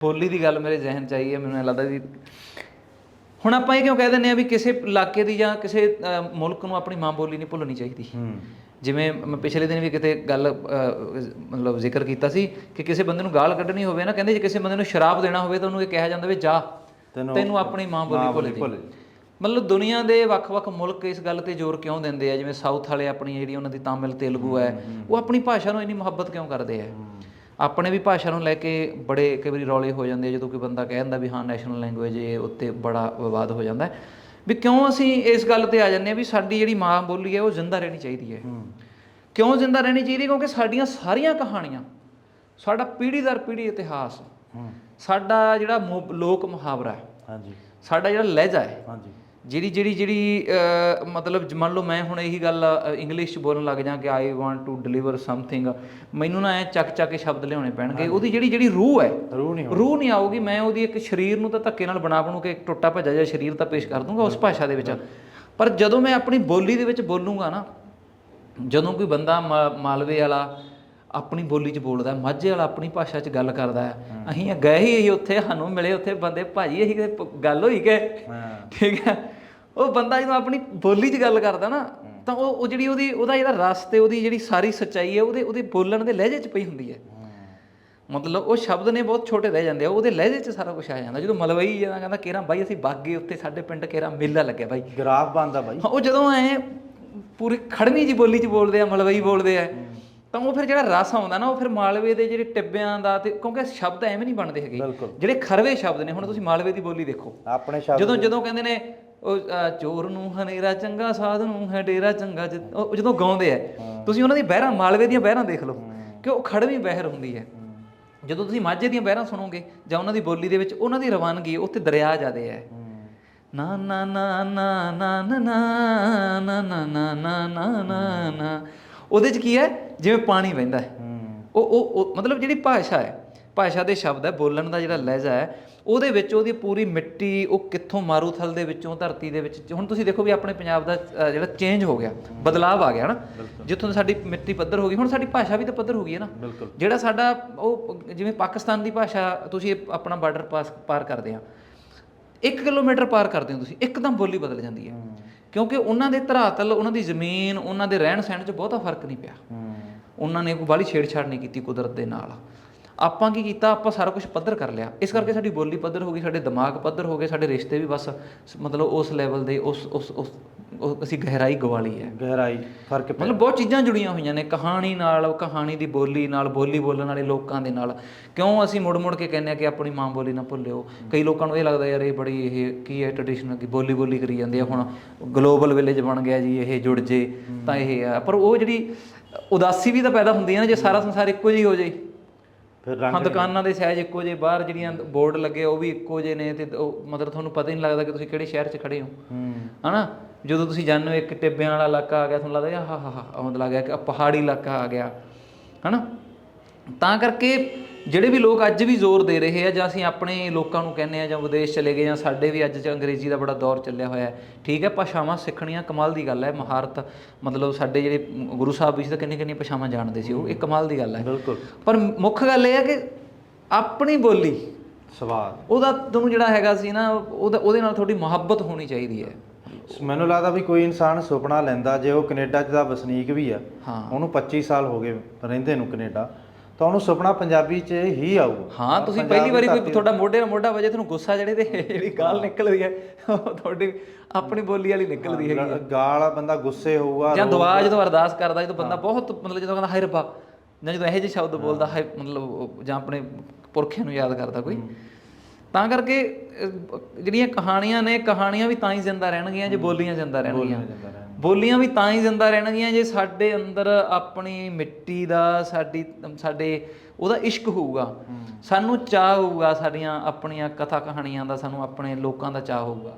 ਬੋਲੀ ਦੀ ਗੱਲ ਮੇਰੇ ਜ਼ਿਹਨ ਚ ਆਈ ਹੈ ਮੈਨੂੰ ਐਂ ਲੱਗਦਾ ਵੀ ਹੁਣ ਆਪਾਂ ਇਹ ਕਿਉਂ ਕਹਿ ਦਿੰਦੇ ਆ ਵੀ ਕਿਸੇ ਇਲਾਕੇ ਦੀ ਜਾਂ ਕਿਸੇ ਅ, ਮੁਲਕ ਨੂੰ ਆਪਣੀ ਮਾਂ ਬੋਲੀ ਨਹੀਂ ਭੁੱਲਣੀ ਚਾਹੀਦੀ। ਜਿਵੇਂ ਮੈਂ ਪਿਛਲੇ ਦਿਨ ਵੀ ਕਿਤੇ ਗੱਲ ਅ, ਮਤਲਬ ਜ਼ਿਕਰ ਕੀਤਾ ਸੀ ਕਿ ਕਿਸੇ ਬੰਦੇ ਨੂੰ ਗਾਲ ਕੱਢਣੀ ਹੋਵੇ ਨਾ ਕਹਿੰਦੇ ਜੇ ਕਿਸੇ ਬੰਦੇ ਨੂੰ ਸ਼ਰਾਬ ਦੇਣਾ ਹੋਵੇ ਤਾਂ ਉਹਨੂੰ ਇਹ ਕਿਹਾ ਜਾਂਦਾ ਵੀ ਜਾ ਤੈਨੂੰ ਤੈਨੂੰ ਆਪਣੀ ਮਾਂ ਬੋਲੀ ਭੁੱਲ ਭੁੱਲ ਜੀ ਮਤਲਬ ਦੁਨੀਆ ਦੇ ਵੱਖ-ਵੱਖ ਮੁਲਕ ਇਸ ਗੱਲ ਤੇ ਜ਼ੋਰ ਕਿਉਂ ਦਿੰਦੇ ਆ? ਜਿਵੇਂ ਸਾਊਥ ਵਾਲੇ ਆਪਣੀ ਜਿਹੜੀ ਉਹਨਾਂ ਦੀ ਤਾਮਿਲ ਤੇਲਗੂ ਹੈ ਉਹ ਆਪਣੀ ਭਾਸ਼ਾ ਨੂੰ ਇੰਨੀ ਮੁਹੱਬਤ ਕਿਉਂ ਕਰਦੇ ਆ? ਆਪਣੇ ਵੀ ਭਾਸ਼ਾ ਨੂੰ ਲੈ ਕੇ ਬੜੇ ਕਈ ਵਾਰੀ ਰੌਲੇ ਹੋ ਜਾਂਦੇ ਜਦੋਂ ਕੋਈ ਬੰਦਾ ਕਹਿ ਦਿੰਦਾ ਵੀ ਹਾਂ ਨੈਸ਼ਨਲ ਲੈਂਗੁਏਜ ਇਹ ਉੱਤੇ ਬੜਾ ਵਿਵਾਦ ਹੋ ਜਾਂਦਾ ਵੀ ਕਿਉਂ ਅਸੀਂ ਇਸ ਗੱਲ ਤੇ ਆ ਜਾਂਦੇ ਆ ਵੀ ਸਾਡੀ ਜਿਹੜੀ ਮਾਂ ਬੋਲੀ ਹੈ ਉਹ ਜ਼ਿੰਦਾ ਰਹਿਣੀ ਚਾਹੀਦੀ ਹੈ। ਕਿਉਂ ਜ਼ਿੰਦਾ ਰਹਿਣੀ ਚਾਹੀਦੀ? ਕਿਉਂਕਿ ਸਾਡੀਆਂ ਸਾਰੀਆਂ ਕਹਾਣੀਆਂ ਸਾਡਾ ਪੀੜ੍ਹੀ ਦਰ ਪੀੜ੍ਹੀ ਇਤਿਹਾਸ ਸਾਡਾ ਜਿਹੜਾ ਲੋਕ ਮੁਹਾਵਰਾ ਹੈ ਹਾਂਜੀ। ਸਾਡਾ ਜਿਹੜਾ ਲਹਿਜਾ ਹੈ ਹਾਂਜੀ। ਜਿਹੜੀ ਜਿਹੜੀ ਜਿਹੜੀ ਮਤਲਬ ਮੰਨ ਲਓ ਮੈਂ ਹੁਣ ਇਹੀ ਗੱਲ ਇੰਗਲਿਸ਼ ਚ ਬੋਲਣ ਲੱਗ ਜਾਂ ਕਿ I want to deliver something ਮੈਨੂੰ ਨਾ ਐ ਚੱਕ ਚੱਕ ਕੇ ਸ਼ਬਦ ਲਿਆਉਣੇ ਪੈਣਗੇ। ਉਹਦੀ ਜਿਹੜੀ ਜਿਹੜੀ ਰੂਹ ਹੈ ਰੂਹ ਨਹੀਂ ਰੂਹ ਨਹੀਂ ਆਊਗੀ ਮੈਂ ਉਹਦੀ ਇੱਕ ਸਰੀਰ ਨੂੰ ਤਾਂ ਧੱਕੇ ਨਾਲ ਬਣਾ ਬਣੂ ਕੇ ਇੱਕ ਟੁੱਟਾ ਭੱਜਾ ਜਿਹਾ ਸਰੀਰ ਤਾਂ ਪੇਸ਼ ਕਰ ਦੂੰਗਾ ਉਸ ਭਾਸ਼ਾ ਦੇ ਵਿੱਚ। ਪਰ ਜਦੋਂ ਮੈਂ ਆਪਣੀ ਬੋਲੀ ਦੇ ਵਿੱਚ ਬੋਲੂੰਗਾ ਨਾ ਜਦੋਂ ਕੋਈ ਬੰਦਾ ਮਾਲਵੇ ਵਾਲਾ ਆਪਣੀ ਬੋਲੀ 'ਚ ਬੋਲਦਾ ਮਾਝੇ ਵਾਲਾ ਆਪਣੀ ਭਾਸ਼ਾ 'ਚ ਗੱਲ ਕਰਦਾ ਹੈ। ਅਸੀਂ ਗਏ ਹੀ ਅਸੀਂ ਉੱਥੇ ਸਾਨੂੰ ਮਿਲੇ ਉੱਥੇ ਬੰਦੇ ਭਾਜੀ ਅਸੀਂ ਕਿਤੇ ਗੱਲ ਹੋਈ ਕਿ ਠੀਕ ਹੈ। ਉਹ ਬੰਦਾ ਜਦੋਂ ਆਪਣੀ ਬੋਲੀ 'ਚ ਗੱਲ ਕਰਦਾ ਨਾ ਤਾਂ ਉਹ ਉਹ ਜਿਹੜੀ ਉਹਦੀ ਉਹਦਾ ਜਿਹੜਾ ਰਸ ਤੇ ਉਹਦੀ ਜਿਹੜੀ ਸਾਰੀ ਸੱਚਾਈ ਹੈ ਉਹਦੇ ਉਹਦੇ ਬੋਲਣ ਦੇ ਲਹਿਜੇ 'ਚ ਪਈ ਹੁੰਦੀ ਹੈ। ਮਤਲਬ ਉਹ ਸ਼ਬਦ ਨੇ ਬਹੁਤ ਛੋਟੇ ਰਹਿ ਜਾਂਦੇ ਆ ਉਹਦੇ ਲਹਿਜੇ 'ਚ ਸਾਰਾ ਕੁਝ ਆ ਜਾਂਦਾ। ਜਦੋਂ ਮਲਵਈ ਜਦੋਂ ਕਹਿੰਦਾ ਕੇਰਾ ਬਾਈ ਅਸੀਂ ਬਾਗੇ ਉੱਤੇ ਸਾਡੇ ਪਿੰਡ ਕੇਰਾ ਮੇਲਾ ਲੱਗਿਆ ਬਾਈ। ਗ੍ਰਾਫ ਬਣਦਾ ਬਾਈ। ਉਹ ਜਦੋਂ ਐ ਪੂਰੀ ਖੜਵੀਂ ਜੀ ਬੋਲੀ 'ਚ ਬੋਲਦੇ ਆ ਮਲਵਈ ਬੋਲਦੇ ਆ ਤਾਂ ਉਹ ਫਿਰ ਜਿਹੜਾ ਰਸ ਆਉਂਦਾ ਨਾ ਉਹ ਫਿਰ ਮਾਲਵੇ ਦੇ ਜਿਹੜੇ ਟਿੱਬਿਆਂ ਦਾ ਤੇ ਕਿਉਂਕਿ ਸ਼ਬਦ ਐਵੇਂ ਨਹੀਂ ਬਣਦੇ ਹੈਗੇ। ਜਿਹੜੇ ਖਰਵੇ ਸ਼ਬਦ ਨੇ ਹੁਣ ਤੁਸੀਂ ਮਾਲਵੇ ਦੀ ਬੋਲੀ ਦੇਖੋ ਆਪਣੇ ਸ਼ਬਦ ਜਦੋਂ ਜਦੋਂ ਕਹਿੰਦੇ ਨੇ ਉਹ ਚੋਰ ਨੂੰ ਹਨੇਰਾ ਚੰਗਾ ਸਾਧ ਨੂੰ ਹੈ ਡੇਰਾ ਚੰਗਾ ਉਹ ਜਦੋਂ ਗਾਉਂਦੇ ਆ ਤੁਸੀਂ ਉਹਨਾਂ ਦੀ ਬਹਿਰਾਂ ਮਾਲਵੇ ਦੀਆਂ ਬਹਿਰਾਂ ਦੇਖ ਲਓ ਕਿ ਉਹ ਖੜਵੀਂ ਬਹਿਰ ਹੁੰਦੀ ਹੈ ਜਦੋਂ ਤੁਸੀਂ ਮਾਝੇ ਦੀਆਂ ਬਹਿਰਾਂ ਸੁਣੋਗੇ ਜਾਂ ਉਹਨਾਂ ਦੀ ਬੋਲੀ ਦੇ ਵਿੱਚ ਉਹਨਾਂ ਦੀ ਰਵਾਨਗੀ ਉੱਥੇ ਦਰਿਆ ਜਾਦੇ ਹੈ ਨਾ ਨਾ ਨਾ ਨਾ ਨਾ ਨਾ ਨਾ ਨਾ ਨਾ ਨਾ ਨਾ ਨਾ ਨਾ ਨਾ ਉਹਦੇ ਚ ਕੀ ਹੈ? ਜਿਵੇਂ ਪਾਣੀ ਵਹਿੰਦਾ ਹੈ। ਉਹ ਉਹ ਉਹ- ਮਤਲਬ ਜਿਹੜੀ ਭਾਸ਼ਾ ਹੈ ਭਾਸ਼ਾ ਦੇ ਸ਼ਬਦ ਹੈ ਬੋਲਣ ਦਾ ਜਿਹੜਾ ਲਹਿਜਾ ਹੈ ਉਹਦੇ ਵਿੱਚ ਉਹਦੀ ਪੂਰੀ ਮਿੱਟੀ ਉਹ ਕਿੱਥੋਂ ਮਾਰੂਥਲ ਦੇ ਵਿੱਚੋਂ ਧਰਤੀ ਦੇ ਵਿੱਚ ਹੁਣ ਤੁਸੀਂ ਦੇਖੋ ਵੀ ਆਪਣੇ ਪੰਜਾਬ ਦਾ ਜਿਹੜਾ ਚੇਂਜ ਹੋ ਗਿਆ ਬਦਲਾਵ ਆ ਗਿਆ ਨਾ ਜਿੱਥੋਂ ਸਾਡੀ ਮਿੱਟੀ ਪੱਧਰ ਹੋ ਗਈ ਹੁਣ ਸਾਡੀ ਭਾਸ਼ਾ ਵੀ ਤਾਂ ਪੱਧਰ ਹੋ ਗਈ ਹੈ ਨਾ। ਜਿਹੜਾ ਸਾਡਾ ਉਹ ਜਿਵੇਂ ਪਾਕਿਸਤਾਨ ਦੀ ਭਾਸ਼ਾ ਤੁਸੀਂ ਆਪਣਾ ਬਾਰਡਰ ਪਾਸ ਪਾਰ ਕਰਦੇ ਆ 1 ਕਿਲੋਮੀਟਰ ਪਾਰ ਕਰਦੇ ਹੋ ਤੁਸੀਂ ਇੱਕਦਮ ਬੋਲੀ ਬਦਲ ਜਾਂਦੀ ਹੈ। ਕਿਉਂਕਿ ਉਹਨਾਂ ਦੇ ਧਰਾਤਲ ਉਹਨਾਂ ਦੀ ਜ਼ਮੀਨ ਉਹਨਾਂ ਦੇ ਰਹਿਣ ਸਹਿਣ 'ਚ ਬਹੁਤਾ ਫ਼ਰਕ ਨਹੀਂ ਪਿਆ। ਹੂੰ। ਉਹਨਾਂ ਨੇ ਕੋਈ ਬਾਹਲੀ ਛੇੜਛਾੜ ਨਹੀਂ ਕੀਤੀ ਕੁਦਰਤ ਦੇ ਨਾਲ। ਆਪਾਂ ਕੀ ਕੀਤਾ? ਆਪਾਂ ਸਾਰਾ ਕੁਝ ਪੱਧਰ ਕਰ ਲਿਆ। ਇਸ ਕਰਕੇ ਸਾਡੀ ਬੋਲੀ ਪੱਧਰ ਹੋ ਗਈ ਸਾਡੇ ਦਿਮਾਗ ਪੱਧਰ ਹੋ ਗਏ ਸਾਡੇ ਰਿਸ਼ਤੇ ਵੀ ਬਸ ਮਤਲਬ ਉਸ ਲੈਵਲ ਦੇ ਉਸ ਉਸ ਉਸ ਅਸੀਂ ਗਹਿਰਾਈ ਗਵਾ ਲਈ ਹੈ। ਗਹਿਰਾਈ ਫ਼ਰਕ ਮਤਲਬ ਬਹੁਤ ਚੀਜ਼ਾਂ ਜੁੜੀਆਂ ਹੋਈਆਂ ਨੇ ਕਹਾਣੀ ਨਾਲ ਕਹਾਣੀ ਦੀ ਬੋਲੀ ਨਾਲ ਬੋਲੀ ਬੋਲਣ ਵਾਲੇ ਲੋਕਾਂ ਦੇ ਨਾਲ। ਕਿਉਂ ਅਸੀਂ ਮੁੜ ਮੁੜ ਕੇ ਕਹਿੰਦੇ ਆ ਕਿ ਆਪਣੀ ਮਾਂ ਬੋਲੀ ਨਾ ਭੁੱਲਿਓ? ਕਈ ਲੋਕਾਂ ਨੂੰ ਇਹ ਲੱਗਦਾ ਯਾਰ ਇਹ ਬੜੀ ਇਹ ਕੀ ਹੈ ਟ੍ਰੈਡੀਸ਼ਨਲ ਕੀ ਬੋਲੀ ਬੋਲੀ ਕਰੀ ਜਾਂਦੇ ਆ ਹੁਣ ਗਲੋਬਲ ਵਿਲੇਜ ਬਣ ਗਿਆ ਜੀ ਇਹ ਜੁੜ ਜੇ ਤਾਂ ਇਹ ਆ। ਪਰ ਉਹ ਜਿਹੜੀ ਉਦਾਸੀ ਵੀ ਤਾਂ ਪੈਦਾ ਹੁੰਦੀ ਹੈ ਨਾ ਜੇ ਸਾਰਾ ਸੰਸਾਰ ਇੱਕੋ ਜਿਹੀ ਹੋ ਜਾਏ। ਫਿਰ ਰੰਗ ਹਾਂ ਦੁਕਾਨਾਂ ਦੇ ਸਾਈਜ਼ ਇੱਕੋ ਜਿਹੇ ਬਾਹਰ ਜਿਹੜੀਆਂ ਬੋਰਡ ਲੱਗੇ ਉਹ ਵੀ ਇੱਕੋ ਜਿਹੇ ਨੇ ਤੇ ਉਹ ਮਤਲਬ ਤੁਹਾਨੂੰ ਪਤਾ ਹੀ ਨਹੀਂ ਲੱਗਦਾ ਕਿ ਤੁਸੀਂ ਕਿਹੜੇ ਸ਼ਹਿਰ 'ਚ ਖੜੇ ਹੋ। ਹੂੰ। ਹਨਾ? ਜਦੋਂ ਤੁਸੀਂ ਜਾਂਦੇ ਹੋ ਇੱਕ ਟਿੱਬਿਆਂ ਵਾਲਾ ਇਲਾਕਾ ਆ ਗਿਆ ਤੁਹਾਨੂੰ ਲੱਗਦਾ ਆਹ ਹਾ ਹਾ ਆਉਂਦ ਲੱਗ ਗਿਆ ਕਿ ਪਹਾੜੀ ਇਲਾਕਾ ਆ ਗਿਆ। ਹਨਾ? ਤਾਂ ਕਰਕੇ ਜਿਹੜੇ ਵੀ ਲੋਕ ਅੱਜ ਵੀ ਜ਼ੋਰ ਦੇ ਰਹੇ ਆ ਜਾਂ ਅਸੀਂ ਆਪਣੇ ਲੋਕਾਂ ਨੂੰ ਕਹਿੰਦੇ ਆ ਜਾਂ ਵਿਦੇਸ਼ ਚਲੇ ਗਏ ਜਾਂ ਸਾਡੇ ਵੀ ਅੱਜ ਚ ਅੰਗਰੇਜ਼ੀ ਦਾ ਬੜਾ ਦੌਰ ਚੱਲਿਆ ਹੋਇਆ ਹੈ ਠੀਕ ਹੈ ਭਾਸ਼ਾਵਾਂ ਸਿੱਖਣੀਆਂ ਕਮਾਲ ਦੀ ਗੱਲ ਹੈ ਮਹਾਰਤ ਮਤਲਬ ਸਾਡੇ ਜਿਹੜੇ ਗੁਰੂ ਸਾਹਿਬ ਵੀ ਸੀ ਤਾਂ ਕਿੰਨੀ ਕਿੰਨੀ ਭਾਸ਼ਾਵਾਂ ਜਾਣਦੇ ਸੀ ਉਹ ਇੱਕ ਕਮਾਲ ਦੀ ਗੱਲ ਹੈ। ਬਿਲਕੁਲ। ਪਰ ਮੁੱਖ ਗੱਲ ਇਹ ਹੈ ਕਿ ਆਪਣੀ ਬੋਲੀ ਸਵਾਦ। ਉਹਦਾ ਤੁਹਾਨੂੰ ਜਿਹੜਾ ਹੈਗਾ ਸੀ ਨਾ ਉਹਦਾ ਉਹਦੇ ਨਾਲ ਤੁਹਾਡੀ ਮੁਹੱਬਤ ਹੋਣੀ ਚਾਹੀਦੀ ਹੈ। ਮੈਨੂੰ ਲੱਗਦਾ ਵੀ ਕੋਈ ਇਨਸਾਨ ਸੁਪਨਾ ਲੈਂਦਾ ਜੇ ਉਹ ਕੈਨੇਡਾ 'ਚ ਦਾ ਵਸਨੀਕ ਵੀ ਆ ਹਾਂ। ਉਹਨੂੰ 25 ਸਾਲ ਹੋ ਗਏ ਰਹਿੰਦੇ ਨੂੰ ਕੈਨੇਡਾ ਤਾਂ ਉਹਨੂੰ ਸੁਪਨਾ ਪੰਜਾਬੀ 'ਚ ਹੀ ਆਊਗਾ। ਹਾਂ ਤੁਸੀਂ ਪਹਿਲੀ ਵਾਰੀ ਕੋਈ ਤੁਹਾਡਾ ਮੋਢੇ ਨਾਲ ਮੋਢਾ ਵਜੇ ਤੁਹਾਨੂੰ ਗੁੱਸਾ ਜਿਹੜੇ ਤੇ ਜਿਹੜੀ ਗਾਲ ਨਿਕਲਦੀ ਹੈ ਉਹ ਤੁਹਾਡੀ ਆਪਣੀ ਬੋਲੀ ਵਾਲੀ ਨਿਕਲਦੀ ਹੈਗੀ ਹੈ। ਗਾਲ ਬੰਦਾ ਗੁੱਸੇ ਹੋਊਗਾ ਜਾਂ ਦੁਆ ਜਦੋਂ ਅਰਦਾਸ ਕਰਦਾ ਜਦੋਂ ਬੰਦਾ ਬਹੁਤ ਮਤਲਬ ਜਦੋਂ ਕਹਿੰਦਾ ਹਾਏ ਰੱਬਾ ਜਾਂ ਜਦੋਂ ਇਹੋ ਜਿਹੇ ਸ਼ਬਦ ਬੋਲਦਾ ਹਾਏ ਮਤਲਬ ਜਾਂ ਆਪਣੇ ਪੁਰਖਿਆਂ ਨੂੰ ਯਾਦ ਕਰਦਾ ਕੋਈ। ਤਾਂ ਕਰਕੇ ਜਿਹੜੀਆਂ ਕਹਾਣੀਆਂ ਨੇ ਕਹਾਣੀਆਂ ਵੀ ਤਾਂ ਹੀ ਜ਼ਿੰਦਾ ਰਹਿਣਗੀਆਂ ਜੇ ਬੋਲੀਆਂ ਜ਼ਿੰਦਾ ਰਹਿਣਗੀਆਂ। ਬੋਲੀਆਂ ਵੀ ਤਾਂ ਹੀ ਜ਼ਿੰਦਾ ਰਹਿਣਗੀਆਂ ਜੇ ਸਾਡੇ ਅੰਦਰ ਆਪਣੀ ਮਿੱਟੀ ਦਾ ਸਾਡੀ ਸਾਡੇ ਉਹਦਾ ਇਸ਼ਕ ਹੋਊਗਾ। ਸਾਨੂੰ ਚਾਹ ਹੋਊਗਾ ਸਾਡੀਆਂ ਆਪਣੀਆਂ ਕਥਾ ਕਹਾਣੀਆਂ ਦਾ ਸਾਨੂੰ ਆਪਣੇ ਲੋਕਾਂ ਦਾ ਚਾਹ ਹੋਊਗਾ।